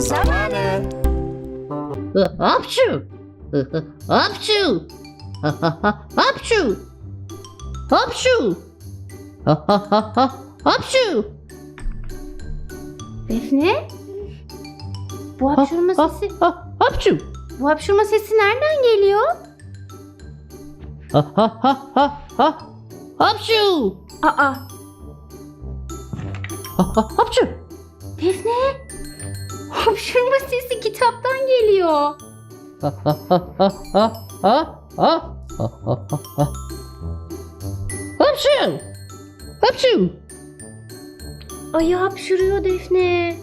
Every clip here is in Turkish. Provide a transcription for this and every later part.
zamanı. Hapşu. Hapşu. Hapşu. Hapşu. Hapşu. Defne? Bu hapşurma sesi, Hapşu. bu hapşurma sesi nereden geliyor? Hapşu. Aa, Hapşu. Defne? Hapşurma sesi kitaptan geliyor. Hapşu. Hapşu. Ayı hapşuruyor Defne.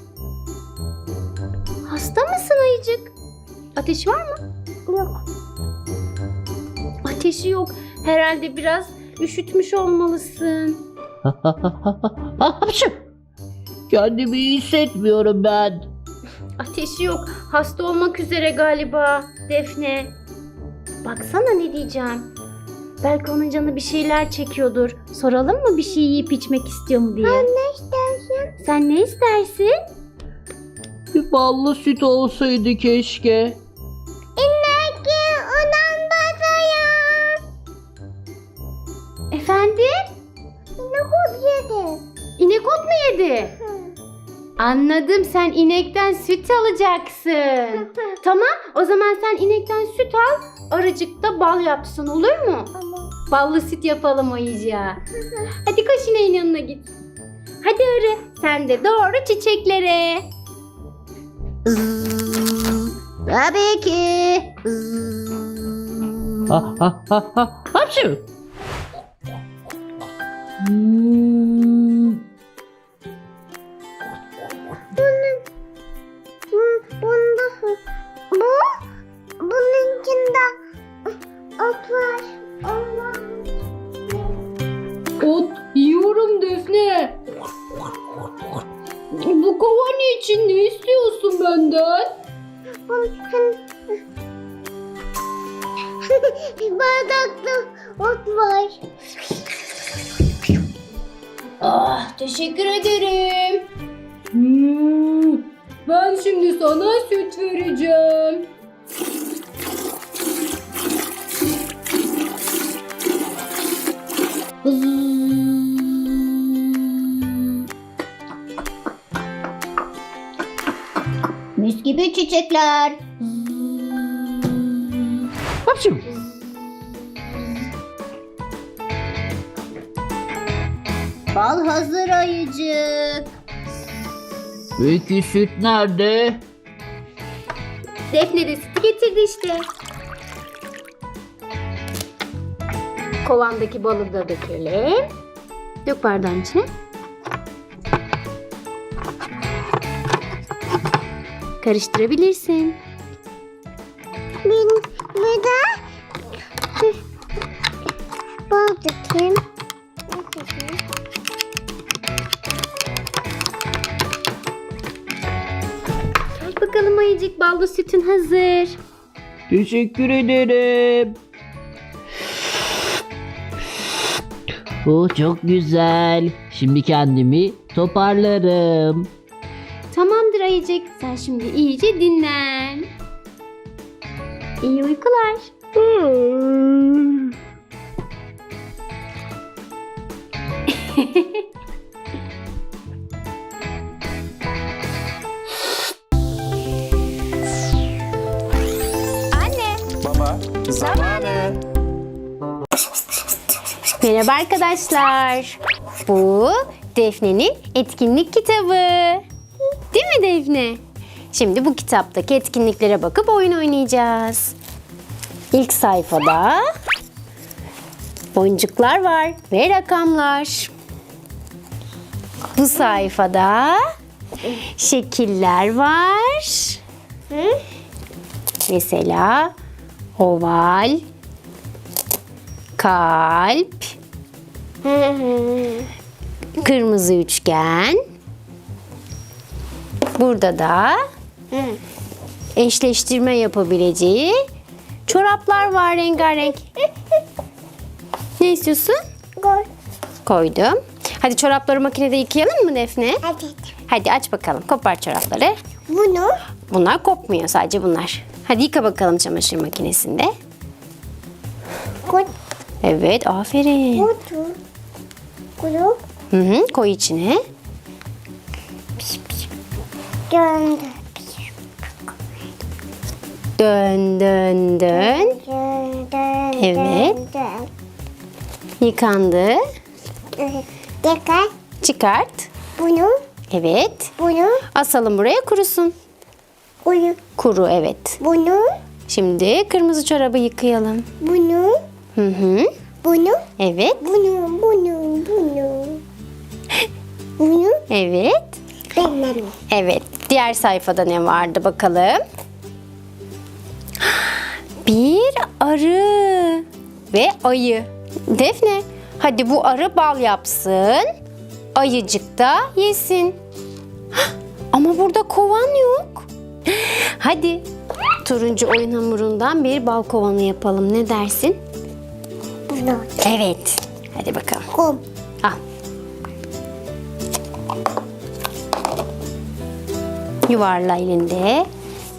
Hasta mısın ayıcık? Ateşi var mı? Yok. Ateşi yok. Herhalde biraz üşütmüş olmalısın. Hapşu. Kendimi iyi hissetmiyorum ben. Ateşi yok. Hasta olmak üzere galiba Defne. Baksana ne diyeceğim. Belki onun canı bir şeyler çekiyordur. Soralım mı bir şey yiyip içmek istiyor mu diye. Ben ne istersin? Sen ne istersin? Bir ballı süt olsaydı keşke. İneki ulan bataya. Efendim? İnekot yedi. İnekot mu yedi? Anladım sen inekten süt alacaksın. tamam o zaman sen inekten süt al. Arıcık da bal yapsın olur mu? Ballı süt yapalım ayıca. Hadi koş ineğin yanına git. Hadi arı sen de doğru çiçeklere. Tabii ki. Ha ha ha ha. Hapşu. Hmm. Bardakta ot var. Ah teşekkür ederim. Hmm, ben şimdi sana süt vereceğim. Mis gibi çiçekler. Hapşu. Bal hazır ayıcık. Peki süt nerede? Defne de sütü getirdi işte. Kovandaki balı da dökelim. Dök bardağın içine. Karıştırabilirsin. Bir de bal dökeyim. Ayıcık ballı sütün hazır. Teşekkür ederim. Bu çok güzel. Şimdi kendimi toparlarım. Tamamdır ayıcık. Sen şimdi iyice dinlen. İyi uykular. Merhaba arkadaşlar. Bu Defne'nin etkinlik kitabı. Değil mi Defne? Şimdi bu kitaptaki etkinliklere bakıp oyun oynayacağız. İlk sayfada boncuklar var ve rakamlar. Bu sayfada şekiller var. Mesela oval, kalp, kırmızı üçgen. Burada da eşleştirme yapabileceği çoraplar var rengarenk. Ne istiyorsun? Gol. Koydum. Hadi çorapları makinede yıkayalım mı Defne? Hadi. Hadi aç bakalım. Kopar çorapları. Bunu. Bunlar kopmuyor sadece bunlar. Hadi yıka bakalım çamaşır makinesinde. Koy. Evet aferin. Kutu. Kutu. Hı hı, koy içine. Gönder. Dön dön dön. Gönder. Evet. gönder. Yıkandı. Evet. Tekrar Çıkart. bunu. Evet. Bunu. Asalım buraya kurusun. Bunu. Kuru evet. Bunu. Şimdi kırmızı çorabı yıkayalım. Bunu. Hı hı. Bunu. Evet. Bunu. Bunu. Bunu. Bunu. Evet. Benim. Evet. Diğer sayfada ne vardı bakalım? Bir arı ve ayı. Defne, hadi bu arı bal yapsın. Ayıcık da yesin. Ama burada kovan yok. Hadi turuncu oyun hamurundan bir bal kovanı yapalım. Ne dersin? Bunu. Evet. Hadi bakalım. Kum. Al. Yuvarla elinde.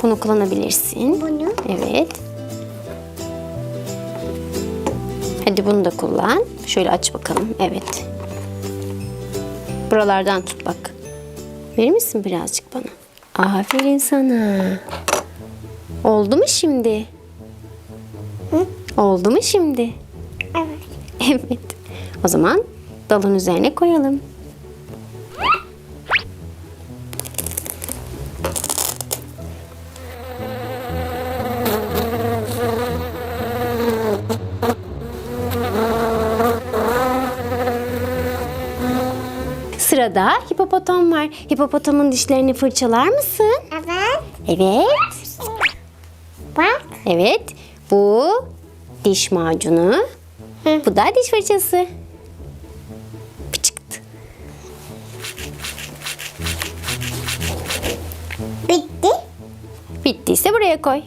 Bunu kullanabilirsin. Bunu. Evet. Hadi bunu da kullan. Şöyle aç bakalım. Evet. Buralardan tut bak. Verir misin birazcık bana? Aferin sana. Oldu mu şimdi? Oldu mu şimdi? Evet. O zaman dalın üzerine koyalım. Sırada hipopotam var. Hipopotamın dişlerini fırçalar mısın? Evet. Evet. Bak. Evet. Bu diş macunu. Bu da diş fırçası. Pıçıktı. Bitti. Bittiyse buraya koy.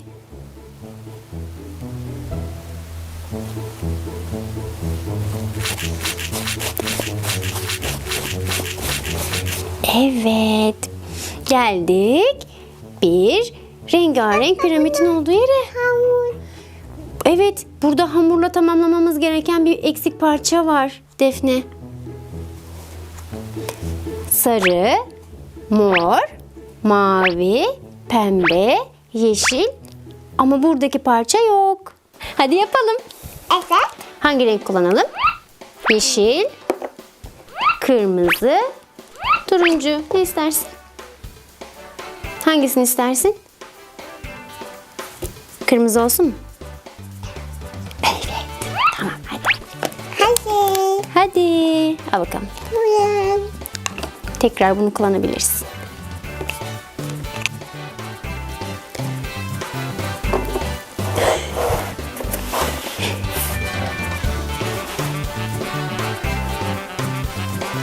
Evet. Geldik. Bir rengarenk piramidin olduğu yere. Evet, burada hamurla tamamlamamız gereken bir eksik parça var Defne. Sarı, mor, mavi, pembe, yeşil ama buradaki parça yok. Hadi yapalım. Evet. Hangi renk kullanalım? Yeşil, kırmızı, turuncu. Ne istersin? Hangisini istersin? Kırmızı olsun mu? Al bakalım. Tekrar bunu kullanabilirsin.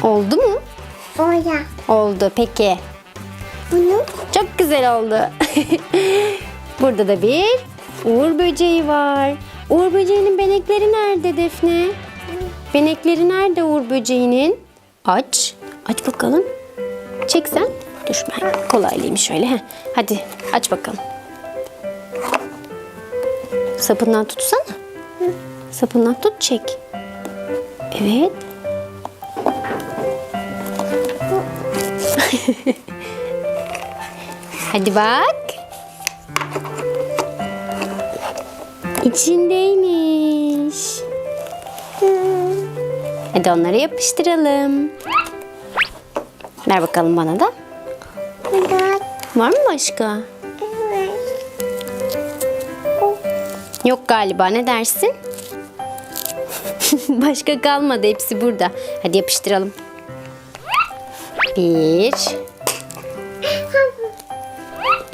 Oldu mu? Oraya. Oldu peki. Bunu. Çok güzel oldu. Burada da bir uğur böceği var. Uğur böceğinin benekleri nerede Defne? Benekleri nerede uğur böceğinin? Aç. Aç bakalım. Çek sen. Dur ben kolaylayayım şöyle. Heh. Hadi aç bakalım. Sapından tutsana. Sapından tut çek. Evet. Hadi bak. İçindeymiş. Hadi onları yapıştıralım. Ver bakalım bana da. Burada. Var mı başka? Evet. Yok galiba ne dersin? Başka kalmadı hepsi burada. Hadi yapıştıralım. Bir.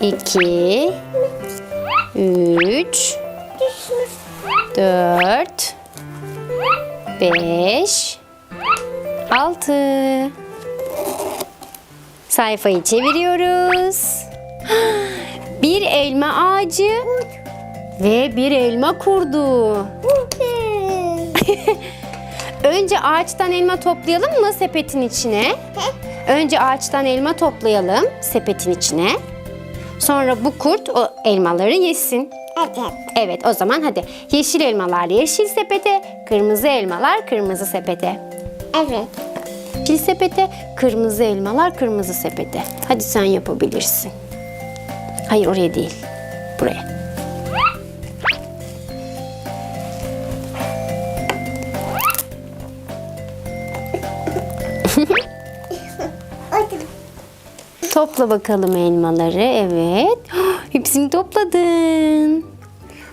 iki, Üç. Dört. Beş. Altı. Sayfayı çeviriyoruz. Bir elma ağacı ve bir elma kurdu. Önce ağaçtan elma toplayalım mı sepetin içine? Önce ağaçtan elma toplayalım sepetin içine. Sonra bu kurt o elmaları yesin. Evet. Evet o zaman hadi. Yeşil elmalar yeşil sepete, kırmızı elmalar kırmızı sepete. Evet. Yeşil sepete, kırmızı elmalar kırmızı sepete. Hadi sen yapabilirsin. Hayır oraya değil. Buraya. Topla bakalım elmaları. Evet. Hepsini topladın.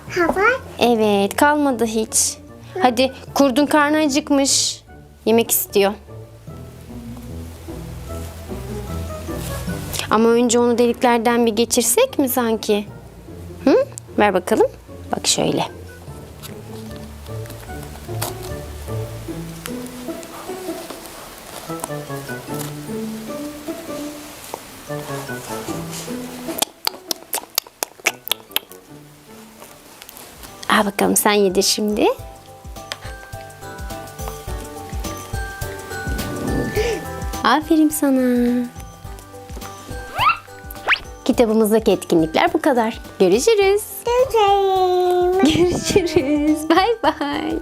Hava. Evet kalmadı hiç. Hadi kurdun karnı acıkmış. Yemek istiyor. Ama önce onu deliklerden bir geçirsek mi sanki? Hı? Ver bakalım. Bak şöyle. Al bakalım sen yedir şimdi. Aferin sana. Kitabımızdaki etkinlikler bu kadar. Görüşürüz. Güzelim. Görüşürüz. Bay bay.